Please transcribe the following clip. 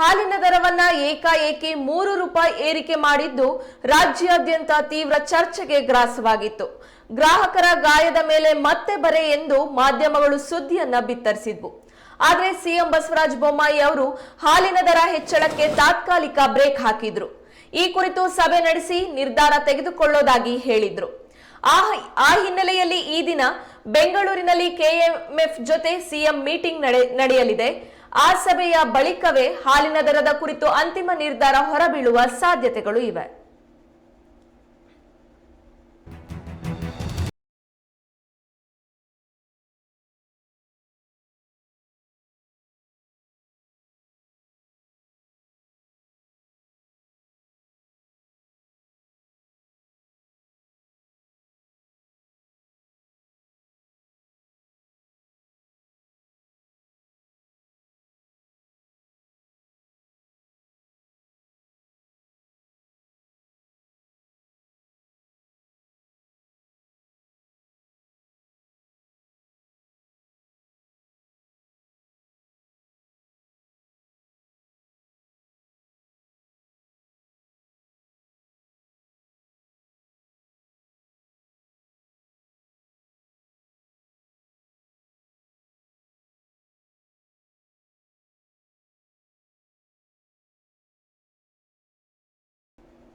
ಹಾಲಿನ ದರವನ್ನ ಏಕಾಏಕಿ ಮೂರು ರೂಪಾಯಿ ಏರಿಕೆ ಮಾಡಿದ್ದು ರಾಜ್ಯಾದ್ಯಂತ ತೀವ್ರ ಚರ್ಚೆಗೆ ಗ್ರಾಸವಾಗಿತ್ತು. ಗ್ರಾಹಕರ ಗಾಯದ ಮೇಲೆ ಮತ್ತೆ ಬರೆ ಎಂದು ಮಾಧ್ಯಮಗಳು ಸುದ್ದಿಯನ್ನ ಬಿತ್ತರಿಸಿದ್ವು. ಆದರೆ ಸಿಎಂ ಬಸವರಾಜ ಬೊಮ್ಮಾಯಿ ಅವರು ಹಾಲಿನ ದರ ಹೆಚ್ಚಳಕ್ಕೆ ತಾತ್ಕಾಲಿಕ ಬ್ರೇಕ್ ಹಾಕಿದ್ರು. ಈ ಕುರಿತು ಸಭೆ ನಡೆಸಿ ನಿರ್ಧಾರ ತೆಗೆದುಕೊಳ್ಳೋದಾಗಿ ಹೇಳಿದ್ರು. ಆ ಹಿನ್ನೆಲೆಯಲ್ಲಿ ಈ ದಿನ ಬೆಂಗಳೂರಿನಲ್ಲಿ ಕೆಎಂಎಫ್ ಜೊತೆ ಸಿಎಂ ಮೀಟಿಂಗ್ ನಡೆ ನಡೆಯಲಿದೆ. ಆ ಸಭೆಯ ಬಳಿಕವೇ ಹಾಲಿನ ದರದ ಕುರಿತು ಅಂತಿಮ ನಿರ್ಧಾರ ಹೊರಬೀಳುವ ಸಾಧ್ಯತೆಗಳು ಇವೆ.